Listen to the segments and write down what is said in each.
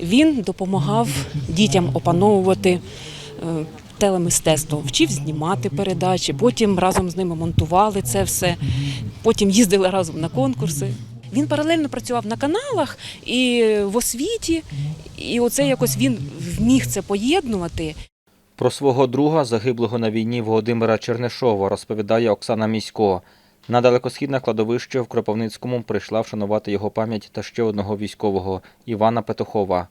Він допомагав дітям опановувати е, телемистецтво, вчив знімати передачі, потім разом з ними монтували це все, потім їздили разом на конкурси. Він паралельно працював на каналах і в освіті, і оце якось він вміг це поєднувати. Про свого друга, загиблого на війні Володимира Чернишова, розповідає Оксана Місько. На далекосхідне кладовище в Кропивницькому прийшла вшанувати його пам'ять та ще одного військового Івана Петухова.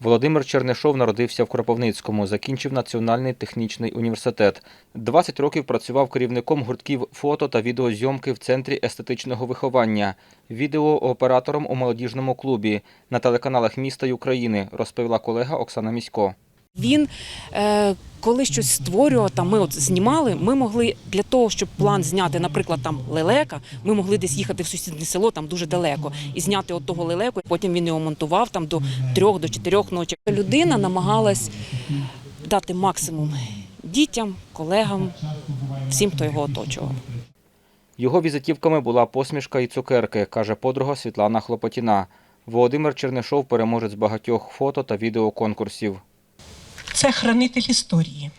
Володимир Чернишов народився в Кропивницькому, закінчив Національний технічний університет. 20 років працював керівником гуртків фото та відеозйомки в Центрі естетичного виховання, відеооператором у молодіжному клубі на телеканалах міста й України, розповіла колега Оксана Місько. Він, е, коли щось створював, там ми от знімали, ми могли для того, щоб план зняти, наприклад, там лелека, ми могли десь їхати в сусіднє село, там дуже далеко, і зняти от того лелеку. Потім він його монтував там до трьох, до чотирьох ночі. Людина намагалась дати максимум дітям, колегам, всім, хто його оточував. Його візитівками була посмішка і цукерки, каже подруга Світлана Хлопотіна. Володимир Чернишов переможець багатьох фото та відеоконкурсів. Це хранитель історії.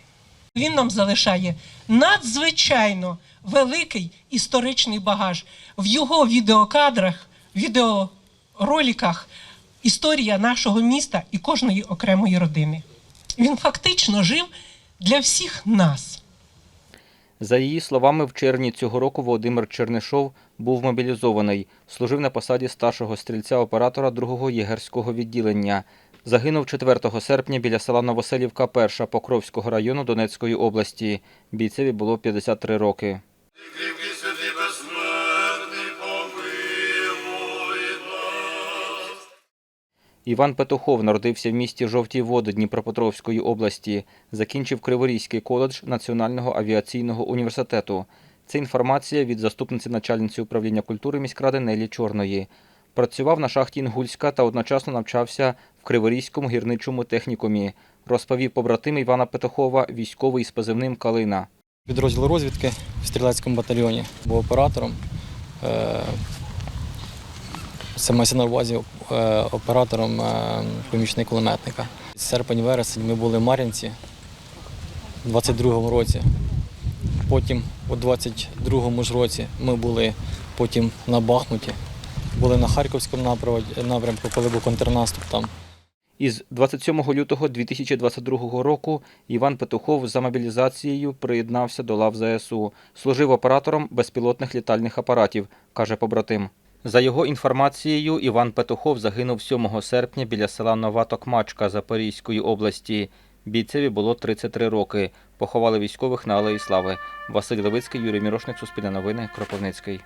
Він нам залишає надзвичайно великий історичний багаж. В його відеокадрах, відеороликах історія нашого міста і кожної окремої родини. Він фактично жив для всіх нас. За її словами, в червні цього року Володимир Чернишов був мобілізований, служив на посаді старшого стрільця-оператора 2-го єгерського відділення. Загинув 4 серпня біля села Новоселівка, 1 Покровського району Донецької області. Бійцеві було 53 роки. Іван Петухов народився в місті Жовті Води Дніпропетровської області. Закінчив Криворізький коледж Національного авіаційного університету. Це інформація від заступниці начальниці управління культури міськради Нелі Чорної. Працював на шахті Інгульська та одночасно навчався в Криворізькому гірничому технікумі. Розповів побратим Івана Петухова, військовий з позивним Калина. Підрозділ розвідки в стрілецькому батальйоні був оператором. Е, Це мається на увазі е, оператором е, помічник кулеметника. Серпень-вересень ми були в Мар'їнці у 22-му році. Потім у 22-му ж році ми були потім на Бахмуті, були на Харківському напрям- напрямку, коли був контрнаступ там. Із 27 лютого 2022 року Іван Петухов за мобілізацією приєднався до лав ЗСУ. Служив оператором безпілотних літальних апаратів, каже побратим. За його інформацією, Іван Петухов загинув 7 серпня біля села Нова Токмачка Запорізької області. Бійцеві було 33 роки. Поховали військових на Алеї Слави. Василь Левицький, Юрій Мірошник, Суспільне новини, Кропивницький.